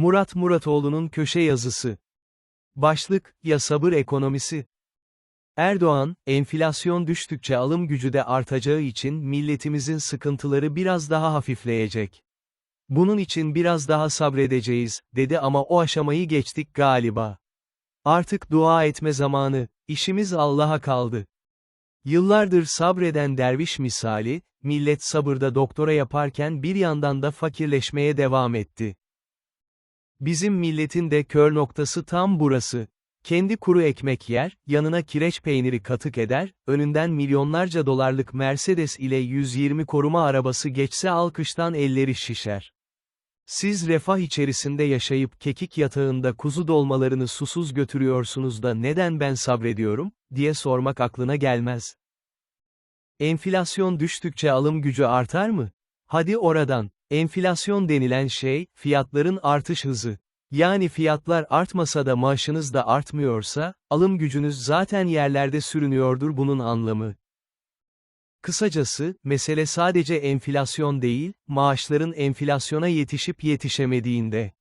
Murat Muratoğlu'nun köşe yazısı. Başlık, ya sabır ekonomisi. Erdoğan, enflasyon düştükçe alım gücü de artacağı için milletimizin sıkıntıları biraz daha hafifleyecek. Bunun için biraz daha sabredeceğiz, dedi ama o aşamayı geçtik galiba. Artık dua etme zamanı, işimiz Allah'a kaldı. Yıllardır sabreden derviş misali, millet sabırda doktora yaparken bir yandan da fakirleşmeye devam etti. Bizim milletin de kör noktası tam burası. Kendi kuru ekmek yer, yanına kireç peyniri katık eder, önünden milyonlarca dolarlık Mercedes ile 120 koruma arabası geçse alkıştan elleri şişer. Siz refah içerisinde yaşayıp kekik yatağında kuzu dolmalarını susuz götürüyorsunuz da neden ben sabrediyorum, diye sormak aklına gelmez. Enflasyon düştükçe alım gücü artar mı? Hadi oradan. Enflasyon denilen şey, fiyatların artış hızı. Yani fiyatlar artmasa da maaşınız da artmıyorsa, alım gücünüz zaten yerlerde sürünüyordur bunun anlamı. Kısacası, mesele sadece enflasyon değil, maaşların enflasyona yetişip yetişemediğinde.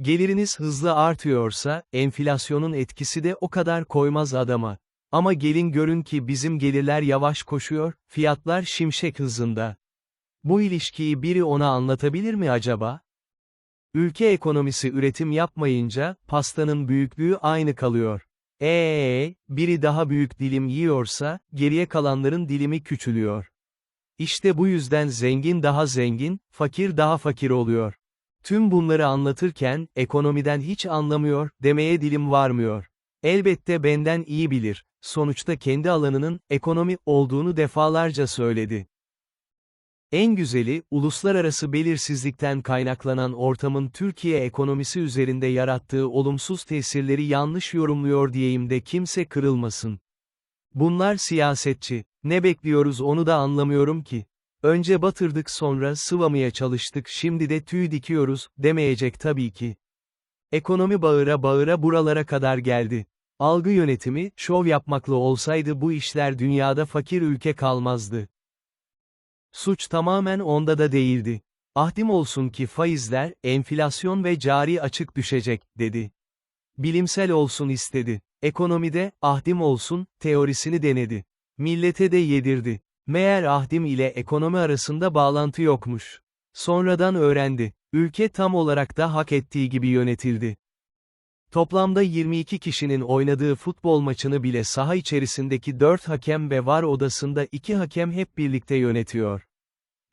Geliriniz hızlı artıyorsa, enflasyonun etkisi de o kadar koymaz adama. Ama gelin görün ki bizim gelirler yavaş koşuyor, fiyatlar şimşek hızında. Bu ilişkiyi biri ona anlatabilir mi acaba? Ülke ekonomisi üretim yapmayınca, pastanın büyüklüğü aynı kalıyor. Eee, biri daha büyük dilim yiyorsa, geriye kalanların dilimi küçülüyor. İşte bu yüzden zengin daha zengin, fakir daha fakir oluyor. Tüm bunları anlatırken, ekonomiden hiç anlamıyor, demeye dilim varmıyor. Elbette benden iyi bilir, sonuçta kendi alanının, ekonomi, olduğunu defalarca söyledi. En güzeli, uluslararası belirsizlikten kaynaklanan ortamın Türkiye ekonomisi üzerinde yarattığı olumsuz tesirleri yanlış yorumluyor diyeyim de kimse kırılmasın. Bunlar siyasetçi, ne bekliyoruz onu da anlamıyorum ki. Önce batırdık sonra sıvamaya çalıştık şimdi de tüy dikiyoruz, demeyecek tabii ki. Ekonomi bağıra bağıra buralara kadar geldi. Algı yönetimi, şov yapmakla olsaydı bu işler dünyada fakir ülke kalmazdı. Suç tamamen onda da değildi. Ahdim olsun ki faizler, enflasyon ve cari açık düşecek, dedi. Bilimsel olsun istedi. Ekonomide, ahdim olsun, teorisini denedi. Millete de yedirdi. Meğer ahdim ile ekonomi arasında bağlantı yokmuş. Sonradan öğrendi. Ülke tam olarak da hak ettiği gibi yönetildi. Toplamda 22 kişinin oynadığı futbol maçını bile saha içerisindeki 4 hakem ve var odasında 2 hakem hep birlikte yönetiyor.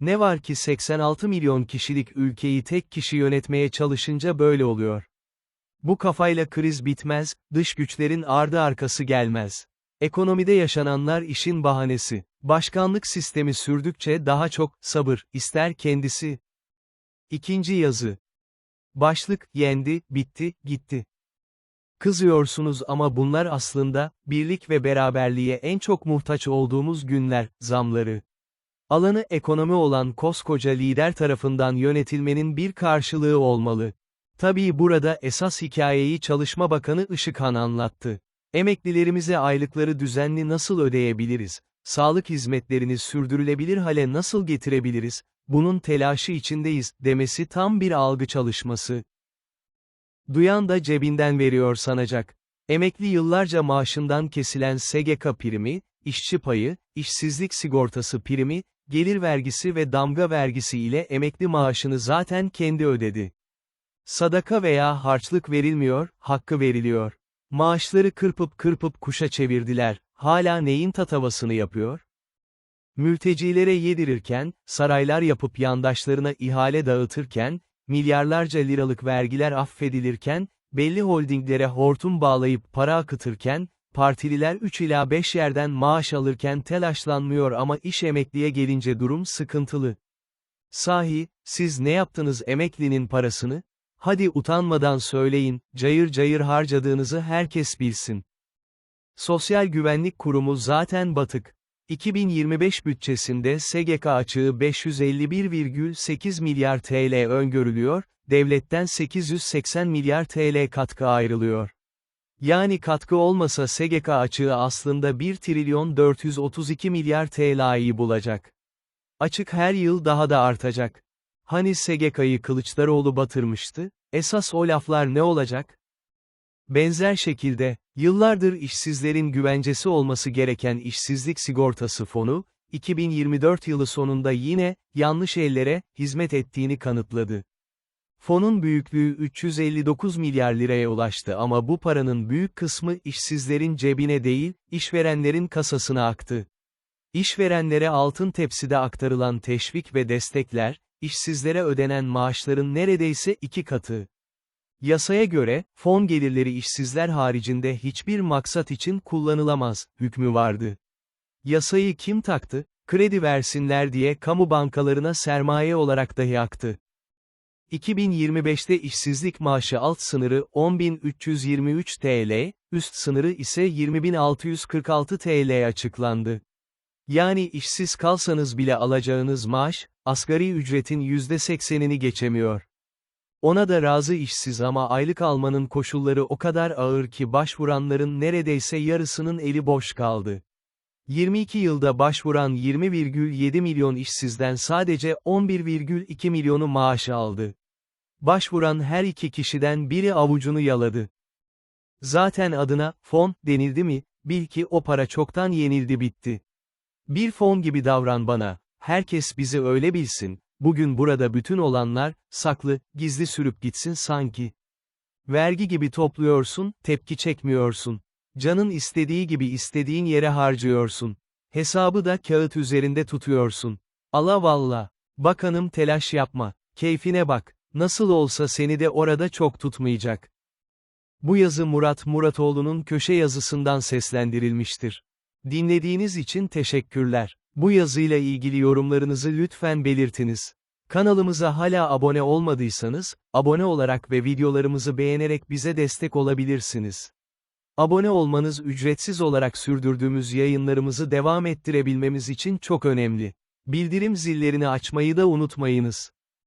Ne var ki 86 milyon kişilik ülkeyi tek kişi yönetmeye çalışınca böyle oluyor. Bu kafayla kriz bitmez, dış güçlerin ardı arkası gelmez. Ekonomide yaşananlar işin bahanesi. Başkanlık sistemi sürdükçe daha çok sabır ister kendisi. İkinci yazı. Başlık yendi, bitti, gitti. Kızıyorsunuz ama bunlar aslında, birlik ve beraberliğe en çok muhtaç olduğumuz günler, zamları. Alanı ekonomi olan koskoca lider tarafından yönetilmenin bir karşılığı olmalı. Tabii burada esas hikayeyi Çalışma Bakanı Işıkhan anlattı. Emeklilerimize aylıkları düzenli nasıl ödeyebiliriz? Sağlık hizmetlerini sürdürülebilir hale nasıl getirebiliriz? Bunun telaşı içindeyiz, demesi tam bir algı çalışması. Duyan da cebinden veriyor sanacak. Emekli yıllarca maaşından kesilen SGK primi, işçi payı, işsizlik sigortası primi, gelir vergisi ve damga vergisi ile emekli maaşını zaten kendi ödedi. Sadaka veya harçlık verilmiyor, hakkı veriliyor. Maaşları kırpıp kırpıp kuşa çevirdiler, hala neyin tatavasını yapıyor? Mültecilere yedirirken, saraylar yapıp yandaşlarına ihale dağıtırken, milyarlarca liralık vergiler affedilirken, belli holdinglere hortum bağlayıp para akıtırken, partililer 3 ila 5 yerden maaş alırken telaşlanmıyor ama iş emekliye gelince durum sıkıntılı. Sahi, siz ne yaptınız emeklinin parasını? Hadi utanmadan söyleyin, cayır cayır harcadığınızı herkes bilsin. Sosyal Güvenlik Kurumu zaten batık. 2025 bütçesinde SGK açığı 551,8 milyar TL öngörülüyor, devletten 880 milyar TL katkı ayrılıyor. Yani katkı olmasa SGK açığı aslında 1 trilyon 432 milyar TL'yi bulacak. Açık her yıl daha da artacak. Hani SGK'yı Kılıçdaroğlu batırmıştı? Esas o laflar ne olacak? Benzer şekilde, yıllardır işsizlerin güvencesi olması gereken işsizlik sigortası fonu, 2024 yılı sonunda yine, yanlış ellere, hizmet ettiğini kanıtladı. Fonun büyüklüğü 359 milyar liraya ulaştı ama bu paranın büyük kısmı işsizlerin cebine değil, işverenlerin kasasına aktı. İşverenlere altın tepside aktarılan teşvik ve destekler, işsizlere ödenen maaşların neredeyse iki katı. Yasaya göre, fon gelirleri işsizler haricinde hiçbir maksat için kullanılamaz, hükmü vardı. Yasayı kim taktı? Kredi versinler diye kamu bankalarına sermaye olarak dahi aktı. 2025'te işsizlik maaşı alt sınırı 10.323 TL, üst sınırı ise 20.646 TL açıklandı. Yani işsiz kalsanız bile alacağınız maaş, asgari ücretin %80'ini geçemiyor. Ona da razı işsiz ama aylık almanın koşulları o kadar ağır ki başvuranların neredeyse yarısının eli boş kaldı. 22 yılda başvuran 20,7 milyon işsizden sadece 11,2 milyonu maaş aldı. Başvuran her iki kişiden biri avucunu yaladı. Zaten adına, fon, denildi mi, bil ki o para çoktan yenildi bitti. Bir fon gibi davran bana, herkes bizi öyle bilsin, bugün burada bütün olanlar, saklı, gizli sürüp gitsin sanki. Vergi gibi topluyorsun, tepki çekmiyorsun. Canın istediği gibi istediğin yere harcıyorsun. Hesabı da kağıt üzerinde tutuyorsun. Allah valla. Bakanım telaş yapma. Keyfine bak. Nasıl olsa seni de orada çok tutmayacak. Bu yazı Murat Muratoğlu'nun köşe yazısından seslendirilmiştir. Dinlediğiniz için teşekkürler. Bu yazıyla ilgili yorumlarınızı lütfen belirtiniz. Kanalımıza hala abone olmadıysanız, abone olarak ve videolarımızı beğenerek bize destek olabilirsiniz. Abone olmanız ücretsiz olarak sürdürdüğümüz yayınlarımızı devam ettirebilmemiz için çok önemli. Bildirim zillerini açmayı da unutmayınız.